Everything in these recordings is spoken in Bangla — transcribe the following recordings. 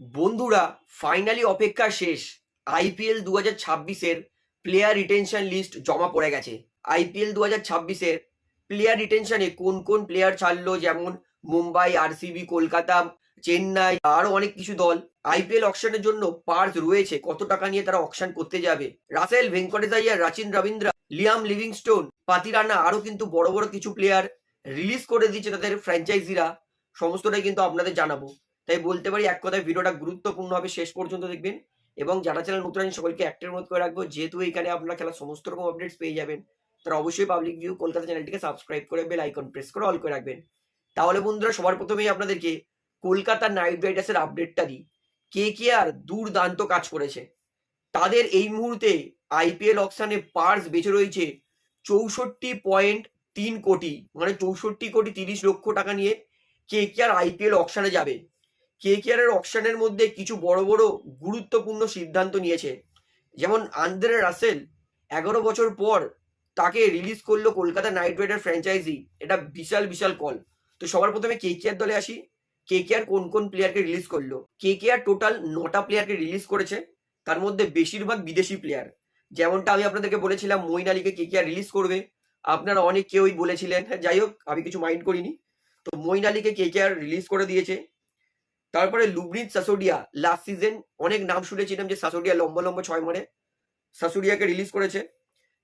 বন্ধুরা ফাইনালি অপেক্ষা শেষ। আইপিএল দু হাজার ছাব্বিশের প্লেয়ার রিটেনশন লিস্ট জমা পড়ে গেছে। আইপিএল দু হাজার ছাব্বিশের প্লেয়ার রিটেনশনে কোন কোন প্লেয়ার ছাড়লো? যেমন মুম্বাই আরসিবি কলকাতা, চেন্নাই, আরও অনেক কিছু দল। আইপিএল অকশনের জন্য পার্স রয়েছে। কত টাকা নিয়ে তারা অকশন করতে যাবে? Russell Venkatesh Iyer Rachin Ravindra, Liam Livingstone Pathirana আরও কিন্তু বড় বড় কিছু প্লেয়ার রিলিজ করে দিচ্ছে তাদের ফ্র্যাঞ্চাইজিরা সমস্তটাই কিন্তু আপনাদের জানাব। তাই বলতে পারি এক কথায় ভিডিওটা গুরুত্বপূর্ণ হবে শেষ পর্যন্ত দেখবেন। এবং যারা চ্যানেল নতুন আছেন, সকলকে একটার অনুরোধ করে রাখব, যেহেতু এখানে আপনারা খেলা সমস্ত রকম আপডেটস পেয়ে যাবেন, তারা অবশ্যই পাবলিক ভিউ কলকাতা চ্যানেলটিকে সাবস্ক্রাইব করে বেল আইকন প্রেস করে অল করে রাখবেন। তাহলে বন্ধুরা, সবার প্রথমেই আপনাদেরকে কলকাতা নাইট রাইডার্সের আপডেটটা দিই। কে কে আর দুর্দান্ত কাজ করেছে। তাদের এই মুহূর্তে আইপিএল অকশনে পার্স বেঁচে রয়েছে চৌষট্টি পয়েন্ট তিন কোটি মানে চৌষট্টি কোটি তিরিশ লক্ষ টাকা নিয়ে কে কে আর আইপিএল অকশনে যাবে। কে কে আর অকশনের মধ্যে কিছু বড় বড় গুরুত্বপূর্ণ সিদ্ধান্ত নিয়েছে। যেমন আন্দ্রে রাসেল এগারো বছর পর তাকে রিলিজ করল কলকাতা নাইট রাইডার ফ্র্যাঞ্চাইজি এটা বিশাল বিশাল কল তো সবার প্রথমে কে কে আর দলে আসি। কে কে আর কোন কোন প্লেয়ারকে রিলিজ করল? কে কে আর টোটাল নটা প্লেয়ারকে রিলিজ করেছে। তার মধ্যে বেশিরভাগ বিদেশি প্লেয়ার যেমনটা আমি আপনাদেরকে বলেছিলাম মইন আলীকে কে কে আর রিলিজ করবে। আপনারা অনেক কেউই বলেছিলেন। যাই হোক, আমি কিছু মাইন্ড করিনি। তো মইন আলীকে কে কে আর রিলিজ করে দিয়েছে। তারপরে লুবরিন সাসোডিয়া লাস্ট সিজন অনেক নাম শুনেছিলাম যে সাসোডিয়া লম্বা লম্বা ছয় মারে। সাসোডিয়াকে রিলিজ করেছে।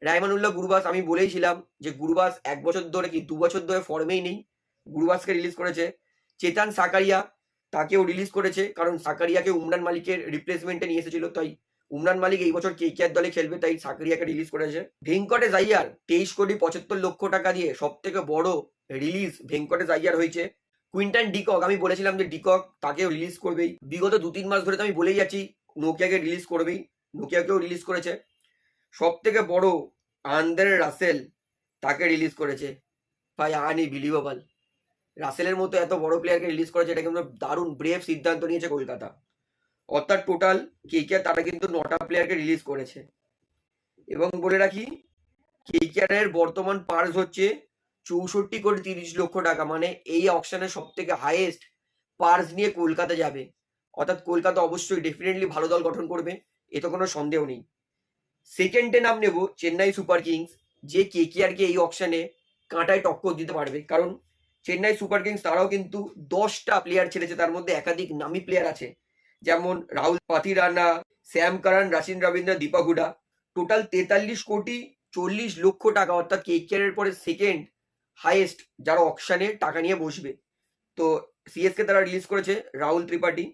রায়মানুল্লাহ গুরুবাস, আমি বলেইছিলাম যে গুরুবাস এক বছর ধরে কি দু বছর ধরে ফর্মেই নেই। গুরুবাসকে রিলিজ করেছে। চেতান সাকারিয়া তাকেও রিলিজ করেছে, কারণ সাকারিয়াকে উমরান মালিকের রিপ্লেসমেন্টে নিয়ে এসেছিল। তাই উমরান মালিক এই বছর কে কে দলে খেলবে, তাই সাকারিয়াকে রিলিজ করেছে। ভেঙ্কটে জাইয়ার তেইশ কোটি পঁচাত্তর লক্ষ টাকা দিয়ে সব থেকে বড় রিলিজ ভেঙ্কটে আইয়ার হয়েছে। কুইন্টান ডিকক আমি বলেছিলাম যে ডিকক তাকেও রিলিজ করবেই। বিগত দু তিন মাস ধরে তো আমি বলেই যাচ্ছি নোকিয়াকে রিলিজ করবেই। নোকিয়াকেও রিলিজ করেছে। সব থেকে বড় আন্দ্রে রাসেল তাকে রিলিজ করেছে ভাই আনি বিলিভেবল রাসেলের মতো এত বড় প্লেয়ারকে রিলিজ করেছে এটা কিন্তু দারুণ ব্রেভ সিদ্ধান্ত নিয়েছে কলকাতা। অর্থাৎ টোটাল কে কে তারা কিন্তু নটা প্লেয়ারকে রিলিজ করেছে। এবং বলে রাখি কে এর বর্তমান পার্স হচ্ছে চৌষট্টি কোটি তিরিশ লক্ষ টাকা মানে এই অকশনের সব থেকে হাইয়েস্ট পার্স নিয়ে কলকাতা যাবে। অর্থাৎ কলকাতা অবশ্যই ডেফিনেটলি ভালো দল গঠন করবে এতে কোনো সন্দেহ নেই। সেকেন্ডে নাম নেব চেন্নাই সুপার কিংস, যে কে কে এই অকশনে কাঁটায় টক্কর দিতে পারবে। কারণ চেন্নাই সুপার কিংস তারাও কিন্তু দশটা প্লেয়ার ছেড়েছে, তার মধ্যে একাধিক নামি প্লেয়ার আছে। যেমন Rahul Pathirana Sam Curran, Rachin Ravindra Deepak Hooda. Total তেতাল্লিশ কোটি চল্লিশ লক্ষ টাকা, অর্থাৎ কে এর পরে সেকেন্ড হাইয়েস্ট যারা অকশানে টাকা নিয়ে বসবে। তো সিএসকে তারা রিলিজ করেছে রাহুল ত্রিপাঠী।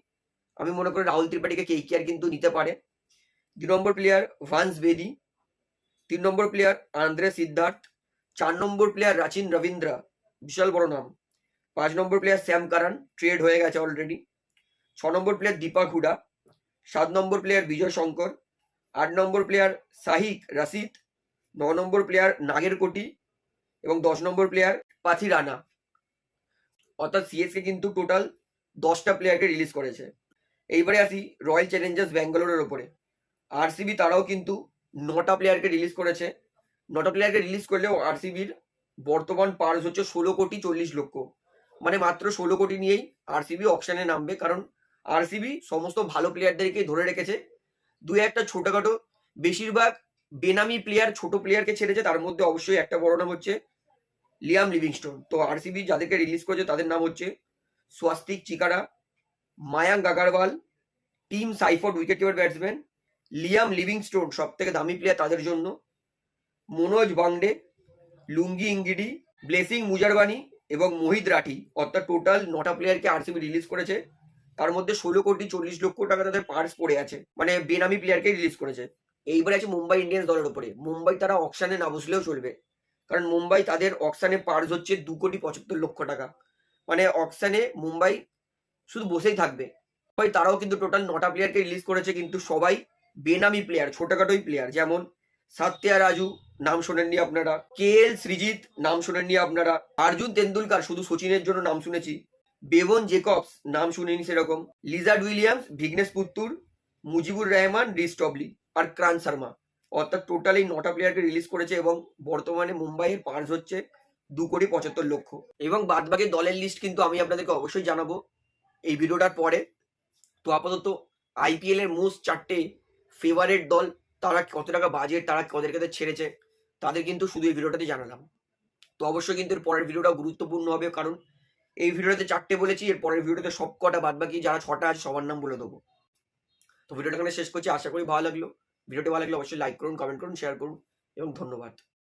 আমি মনে করি রাহুল ত্রিপাঠীকে কে কে কিন্তু নিতে পারে। দুই নম্বর প্লেয়ার ভান্স বেদি তিন নম্বর প্লেয়ার আন্দ্রে সিদ্ধার্থ চার নম্বর প্লেয়ার রাচিন রবীন্দ্রা বিশাল বড় নাম। পাঁচ নম্বর প্লেয়ার শ্যাম কারান ট্রেড হয়ে গেছে অলরেডি ছ নম্বর প্লেয়ার দীপা হুডা সাত নম্বর প্লেয়ার বিজয় শঙ্কর আট নম্বর প্লেয়ার সাহিক রাশিদ ন নম্বর প্লেয়ার নাগের কোটি এবং দশ নম্বর প্লেয়ার পাথি রানা। অর্থাৎ সিএসকে কিন্তু টোটাল দশটা প্লেয়ারকে রিলিজ করেছে। এইবারে আসি রয়্যাল চ্যালেঞ্জার্স ব্যাঙ্গালোরের ওপরে। আরসিবি তারাও কিন্তু নটা প্লেয়ারকে রিলিজ করেছে। নটা প্লেয়ারকে রিলিজ করলেও আরসিবির বর্তমান পার্স হচ্ছে ষোলো কোটি চল্লিশ লক্ষ। মানে মাত্র ষোলো কোটি নিয়েই আরসিবি অকশনে নামবে। কারণ আরসিবি সমস্ত ভালো প্লেয়ারদেরকে ধরে রেখেছে। দু একটা ছোটখাটো, বেশিরভাগ বেনামি প্লেয়ার ছোট প্লেয়ারকে ছেড়েছে। তার মধ্যে অবশ্যই একটা বড় নাম হচ্ছে লিয়াম লিভিংস্টোন। তো আরসিবি যাদেরকে রিলিজ করেছে তাদের নাম হচ্ছে Swastik Chhikara, Mayank Agarwal, Tim Seifert wicket keeper batsman Liam Livingstone সব থেকে দামি প্লেয়ার তাদের জন্য, মনোজ বাংডে, লুঙ্গি ইঙ্গিডি ব্লেসিং মুজারবানি এবং মোহিত রাঠি। অর্থাৎ টোটাল নটা প্লেয়ারকে আরসিবি রিলিজ করেছে। তার মধ্যে ষোলো কোটি চল্লিশ লক্ষ টাকা তাদের পার্স পড়ে আছে। মানে বেনামি প্লেয়ারকে রিলিজ করেছে। এইবারে আছে মুম্বাই ইন্ডিয়ান্স দলের উপরে। মুম্বাই তারা অকশানে না বসলেও চলবে। কারণ মুম্বাই তাদের অকশানে পার্স হচ্ছে দু কোটি পঁচাত্তর লক্ষ টাকা। মানে অকশানে মুম্বাই শুধু বসেই থাকবে। ভাই তারাও কিন্তু টোটাল নটা প্লেয়ারকে রিলিজ করেছে, কিন্তু সবাই বেনামি প্লেয়ার ছোটখাটোই প্লেয়ার যেমন সাত্যা রাজু, নাম শোনেননি আপনারা। কে এল সৃজিত, নাম শোনেননি আপনারা। অর্জুন তেন্ডুলকার, শুধু সচিনের জন্য নাম শুনেছি। বেবন জেকবস, নাম শুনিনি সেরকম। লিজার্ড উইলিয়ামস, ভিগনেশ পুত্তুর, মুজিবুর রহমান রিস্টবলি আর ক্রান শর্মা। অর্থাৎ টোটাল নটা প্লেয়ারকে রিলিজ করেছে এবং বর্তমানে মুম্বাইয়ের পার্স হচ্ছে দু কোটি পঁচাত্তর লক্ষ। এবং বাদবাকি দলের লিস্ট কিন্তু আমি আপনাদেরকে অবশ্যই জানাব এই ভিডিওটার পরে। তো আপাতত আইপিএল এর মোস্ট চারটে ফেভারেট দল, তারা কত টাকা বাজেট তারা কদের কাছে ছেড়েছে, তাদের কিন্তু শুধু এই ভিডিওটাতে জানালাম। তো অবশ্যই কিন্তু এর পরের ভিডিওটা গুরুত্বপূর্ণ হবে, কারণ এই ভিডিওটাতে চারটে বলেছি, এর পরের ভিডিওতে সব কটা বাদ বাকি যারা ছটা আছে সবার নাম বলে দেবো। তো ভিডিওটা এখানে শেষ করছি, আশা করি ভালো লাগল। ভিডিওটি ভালো লাগলে অবশ্যই লাইক করুন কমেন্ট করুন শেয়ার করুন এবং ধন্যবাদ।